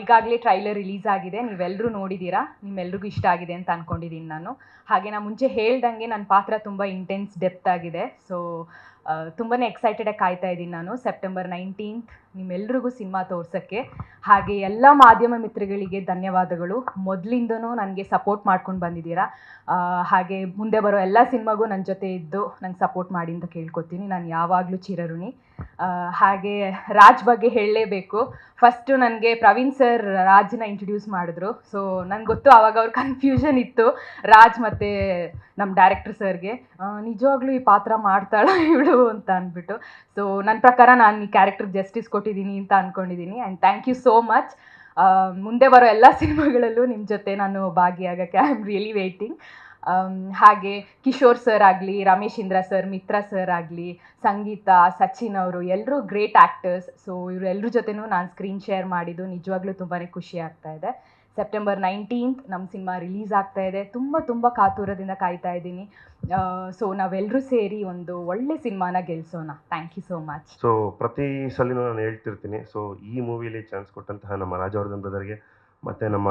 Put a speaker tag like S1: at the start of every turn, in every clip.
S1: ಈಗಾಗಲೇ trailer release ಆಗಿದೆ. ನೀವೆಲ್ಲರೂ ನೋಡಿದ್ದೀರಾ ನಿಮ್ಮೆಲ್ರಿಗೂ ಇಷ್ಟ ಆಗಿದೆ ಅಂತ ಅಂದ್ಕೊಂಡಿದ್ದೀನಿ ನಾನು. ಹಾಗೆ ನಾನು ಮುಂಚೆ ಹೇಳ್ದಂಗೆ ನನ್ನ ಪಾತ್ರ ತುಂಬ ಇಂಟೆನ್ಸ್ ಡೆಪ್ತ್ ಆಗಿದೆ. ಸೊ ತುಂಬಾ ಎಕ್ಸೈಟೆಡಾಗಿ ಕಾಯ್ತಾ ಇದ್ದೀನಿ ನಾನು ಸೆಪ್ಟೆಂಬರ್ ನೈನ್ಟೀನ್ತ್ ನಿಮ್ಮೆಲ್ರಿಗೂ ಸಿನಿಮಾ ತೋರ್ಸೋಕ್ಕೆ. ಹಾಗೆ ಎಲ್ಲ ಮಾಧ್ಯಮ ಮಿತ್ರಗಳಿಗೆ ಧನ್ಯವಾದಗಳು. ಮೊದಲಿಂದನೂ ನನಗೆ ಸಪೋರ್ಟ್ ಮಾಡ್ಕೊಂಡು ಬಂದಿದ್ದೀರಾ. ಹಾಗೆ ಮುಂದೆ ಬರೋ ಎಲ್ಲ ಸಿನಿಮಾಗೂ ನನ್ನ ಜೊತೆ ಇದ್ದು ನಂಗೆ ಸಪೋರ್ಟ್ ಮಾಡಿ ಅಂತ ಕೇಳ್ಕೊತೀನಿ. ನಾನು ಯಾವಾಗಲೂ ಚಿರಋಣಿ. ಹಾಗೆ ರಾಜ್ ಬಗ್ಗೆ ಹೇಳಲೇಬೇಕು. ಫಸ್ಟು ನನಗೆ ಪ್ರವೀಣ್ ಸರ್ ರಾಜ್ನ ಇಂಟ್ರೊಡ್ಯೂಸ್ ಮಾಡಿದ್ರು. ಸೊ ನನಗೆ ಗೊತ್ತು ಆವಾಗ ಅವ್ರ ಕನ್ಫ್ಯೂಷನ್ ಇತ್ತು ರಾಜ್ ಮತ್ತು ನಮ್ಮ ಡೈರೆಕ್ಟರ್ ಸರ್ಗೆ ನಿಜವಾಗ್ಲೂ ಈ ಪಾತ್ರ ಮಾಡ್ತಾಳೆ ಇವಳು? ಅಂತ ಅಂದ್ಬಿಟ್ಟು. ಸೊ ನನ್ನ ಪ್ರಕಾರ ನಾನು ಈ ಕ್ಯಾರೆಕ್ಟರ್ ಜಸ್ಟಿಸ್ ಕೊಟ್ಟಿದ್ದೀನಿ ಅಂತ ಅಂದ್ಕೊಂಡಿದ್ದೀನಿ and thank you so much ಮುಂದೆ ಬರೋ ಎಲ್ಲ ಸಿನಿಮಾಗಳಲ್ಲೂ ನಿಮ್ಮ ಜೊತೆ ನಾನು ಭಾಗಿಯಾಗಕ್ಕೆ ಐ ಆಮ್ ರಿಯಲಿ ವೇಟಿಂಗ್ ಹಾಗೆ ಕಿಶೋರ್ ಸರ್ ಆಗಲಿ, ರಮೇಶ್ ಇಂದ್ರ ಸರ್ ಮಿತ್ರ ಸರ್ ಆಗಲಿ, ಸಂಗೀತ, ಸಚಿನ್ ಅವರು ಎಲ್ಲರೂ ಗ್ರೇಟ್ ಆ್ಯಕ್ಟರ್ಸ್ ಸೊ ಇವರೆಲ್ಲರ ಜೊತೆನೂ ನಾನು ಸ್ಕ್ರೀನ್ ಶೇರ್ ಮಾಡಿದ್ದು ನಿಜವಾಗ್ಲೂ ತುಂಬಾ ಖುಷಿ ಆಗ್ತಾ ಇದೆ. ಸೆಪ್ಟೆಂಬರ್ ನೈನ್ಟೀನ್ತ್ ನಮ್ಮ ಸಿನಿಮಾ ರಿಲೀಸ್ ಆಗ್ತಾ ಇದೆ. ತುಂಬ ತುಂಬ ಕಾತುರದಿಂದ ಕಾಯ್ತಾ ಇದ್ದೀನಿ. ಸೊ ನಾವೆಲ್ಲರೂ ಸೇರಿ ಒಂದು ಒಳ್ಳೆ ಸಿನಿಮಾನ ಗೆಲ್ಸೋಣ. Thank you so much
S2: so ಪ್ರತಿ ಸಲಿನೂ ನಾನು ಹೇಳ್ತಿರ್ತೀನಿ. ಸೊ ಈ ಮೂವಿಲಿ ಚಾನ್ಸ್ ಕೊಟ್ಟಂತಹ ನಮ್ಮ ರಾಜವರ್ಧನ್ ಬ್ರದರ್ಗೆ ಮತ್ತು ನಮ್ಮ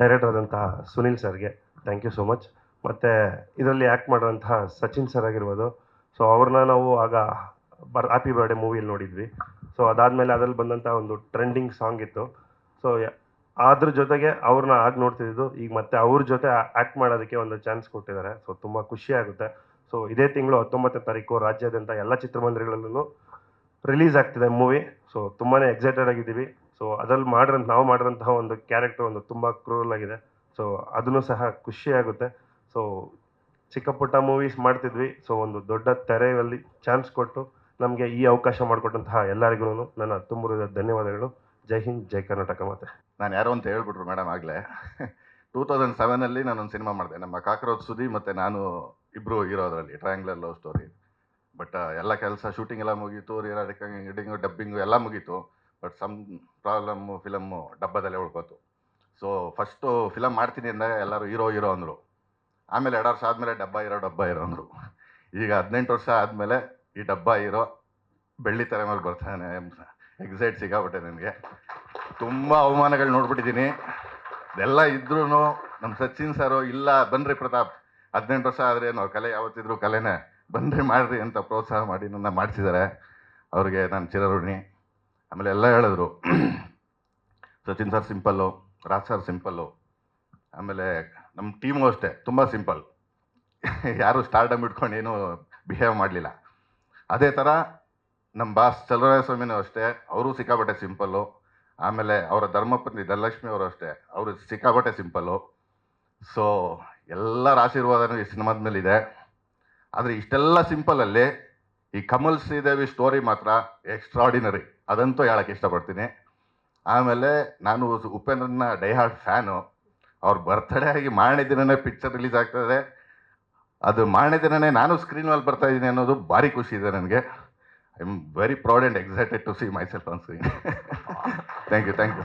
S2: ಡೈರೆಕ್ಟರ್ ಆದಂತಹ ಸುನಿಲ್ ಸರ್ಗೆ ಥ್ಯಾಂಕ್ ಯು ಸೋ ಮಚ್ ಮತ್ತು ಇದರಲ್ಲಿ ಆ್ಯಕ್ಟ್ ಮಾಡುವಂತಹ ಸಚಿನ್ ಸರ್ ಆಗಿರ್ಬೋದು. ಸೊ ಅವ್ರನ್ನ ನಾವು ಆಗ ಬರ್ ಹ್ಯಾಪಿ ಬರ್ಡೇ ಮೂವಿಯಲ್ಲಿ ನೋಡಿದ್ವಿ. ಸೊ ಅದಾದಮೇಲೆ ಅದ್ರಲ್ಲಿ ಬಂದಂಥ ಒಂದು ಟ್ರೆಂಡಿಂಗ್ ಸಾಂಗ್ ಇತ್ತು. ಸೊ ಅದ್ರ ಜೊತೆಗೆ ಅವ್ರನ್ನ ಆಗ ನೋಡ್ತಿದ್ದು ಈಗ ಮತ್ತೆ ಅವ್ರ ಜೊತೆ ಆ್ಯಕ್ಟ್ ಮಾಡೋದಕ್ಕೆ ಒಂದು ಚಾನ್ಸ್ ಕೊಟ್ಟಿದ್ದಾರೆ. ಸೊ ತುಂಬ ಖುಷಿ ಆಗುತ್ತೆ. ಸೊ ಇದೇ ತಿಂಗಳು ಹತ್ತೊಂಬತ್ತನೇ ತಾರೀಕು ರಾಜ್ಯಾದ್ಯಂತ ಎಲ್ಲ ಚಿತ್ರಮಂದಿರಗಳಲ್ಲೂ ರಿಲೀಸ್ ಆಗ್ತಿದೆ ಮೂವಿ ಸೊ ತುಂಬಾ ಎಕ್ಸೈಟೆಡ್ ಆಗಿದ್ದೀವಿ. ಸೊ ಅದ್ರಲ್ಲಿ ಮಾಡಿರೋ ನಾವು ಮಾಡಿರೋಂತಹ ಒಂದು ಕ್ಯಾರೆಕ್ಟರ್ ಒಂದು ತುಂಬ ಕ್ರೂರಲ್ ಆಗಿದೆ. ಸೊ ಅದನ್ನು ಸಹ ಖುಷಿ ಆಗುತ್ತೆ. ಸೊ ಚಿಕ್ಕ ಪುಟ್ಟ ಮೂವೀಸ್ ಮಾಡ್ತಿದ್ವಿ. ಸೊ ಒಂದು ದೊಡ್ಡ ತೆರೆಯಲ್ಲಿ ಚಾನ್ಸ್ ಕೊಟ್ಟು ನಮಗೆ ಈ ಅವಕಾಶ ಮಾಡಿಕೊಟ್ಟಂತಹ ಎಲ್ಲರಿಗೂ ನನ್ನ ತುಂಬ ಧನ್ಯವಾದಗಳು. ಜೈ ಹಿಂದ್, ಜೈ ಕರ್ನಾಟಕ ಮತ್ತೆ
S3: ನಾನು ಯಾರೋ ಅಂತ ಹೇಳ್ಬಿಟ್ರು ಮೇಡಮ್ ಆಗಲೇ. ಟೂ ತೌಸಂಡ್ ಸೆವೆನಲ್ಲಿ ನಾನೊಂದು ಸಿನಿಮಾ ಮಾಡಿದೆ. ನಮ್ಮ ಕಾಕ್ರೋಚ್ ಸುದಿ ಮತ್ತು ನಾನು ಇಬ್ಬರು ಹೀರೋ ಅದರಲ್ಲಿ, ಟ್ರಯಾಂಗ್ಲರ್ ಲವ್ ಸ್ಟೋರಿ. ಬಟ್ ಎಲ್ಲ ಕೆಲಸ ಶೂಟಿಂಗ್ ಎಲ್ಲ ಮುಗೀತು ರಿಕಾರ್ಡಿಂಗ್ ಎಡಿಂಗು ಡಬ್ಬಿಂಗು ಎಲ್ಲ ಮುಗೀತು. ಬಟ್ ಸಮ್ ಪ್ರಾಬ್ಲಮ್ಮು ಫಿಲಮ್ಮು ಡಬ್ಬದಲ್ಲೇ ಉಳ್ಕೋತು. ಸೊ ಫಸ್ಟು ಫಿಲಮ್ ಮಾಡ್ತೀನಿ ಅಂದಾಗ ಎಲ್ಲರೂ ಹೀರೋ ಹೀರೋ ಅಂದರು. ಆಮೇಲೆ ಎರಡು ವರ್ಷ ಆದಮೇಲೆ ಡಬ್ಬ ಇರೋ ಡಬ್ಬ ಇರೋ ಅಂದರು. ಈಗ ಹದಿನೆಂಟು ವರ್ಷ ಆದಮೇಲೆ ಈ ಡಬ್ಬ ಇರೋ ಬೆಳ್ಳಿ ತಲೆ ಮೇಲೆ ಬರ್ತಾನೆ. ಎಕ್ಸೈಟ್ ಸಿಕ್ಕಾಬಿಟ್ಟೆ ನನಗೆ. ತುಂಬ ಅವಮಾನಗಳು ನೋಡ್ಬಿಟ್ಟಿದ್ದೀನಿ. ಇದೆಲ್ಲ ಇದ್ರೂ ನಮ್ಮ ಸಚಿನ್ ಸರು, ಇಲ್ಲ, ಬನ್ರಿ ಪ್ರತಾಪ್, ಹದಿನೆಂಟು ವರ್ಷ ಆದರೆ ನಾವು ಕಲೆ ಯಾವತ್ತಿದ್ರು ಕಲೆನೇ ಬನ್ರಿ ಮಾಡ್ರಿ ಅಂತ ಪ್ರೋತ್ಸಾಹ ಮಾಡಿ ನನ್ನ ಮಾಡಿಸಿದ್ದಾರೆ ಅವ್ರಿಗೆ ನಾನು ಚಿರಋಣಿ. ಆಮೇಲೆ ಎಲ್ಲ ಹೇಳಿದ್ರು. Sachin sir simple, Raj sir simple. ಆಮೇಲೆ ನಮ್ಮ ಟೀಮು ಅಷ್ಟೇ, ತುಂಬ ಸಿಂಪಲ್. ಯಾರು ಸ್ಟಾರ್ಟಮ್ ಇಟ್ಕೊಂಡು ಏನೂ ಬಿಹೇವ್ ಮಾಡಲಿಲ್ಲ. ಅದೇ ಥರ ನಮ್ಮ ಬಾಸ್ ಚಲರಾಯ ಸ್ವಾಮಿನೂ ಅಷ್ಟೇ, ಅವರು ಸಿಕ್ಕಾಪಟ್ಟೆ ಸಿಂಪಲ್ಲು. ಆಮೇಲೆ ಅವರ ಧರ್ಮಪತ್ನಿ ಧನಲಕ್ಷ್ಮಿ ಅವರು ಅಷ್ಟೇ, ಅವರು ಸಿಕ್ಕಾಪಟ್ಟೆ ಸಿಂಪಲ್ಲು. ಸೊ ಎಲ್ಲರ ಆಶೀರ್ವಾದನೂ ಈ ಸಿನಿಮಾದ ಮೇಲೆ ಇದೆ ಆದರೆ ಇಷ್ಟೆಲ್ಲ ಸಿಂಪಲಲ್ಲಿ ಈ ಕಮಲ್ ಶ್ರೀದೇವಿ ಸ್ಟೋರಿ ಮಾತ್ರ ಎಕ್ಸ್ಟ್ರಾಡಿನರಿ ಅದಂತೂ ಹೇಳಕ್ಕೆ ಇಷ್ಟಪಡ್ತೀನಿ. ಆಮೇಲೆ ನಾನು ಉಪೇಂದ್ರನ ಡೈಹಾರ್ಡ್ ಫ್ಯಾನು ಅವ್ರ ಬರ್ತ್ಡೇ ಆಗಿ ಮಾರನೇ ದಿನನೇ ಪಿಕ್ಚರ್ ರಿಲೀಸ್ ಆಗ್ತದೆ ಅದು ಮಾರನೇ ದಿನನೇ ನಾನು ಸ್ಕ್ರೀನ್ ಮೇಲೆ ಬರ್ತಾಯಿದ್ದೀನಿ ಅನ್ನೋದು ಭಾರಿ ಖುಷಿ ಇದೆ ನನಗೆ. I'm very proud and excited to see myself on screen. thank you, thank you.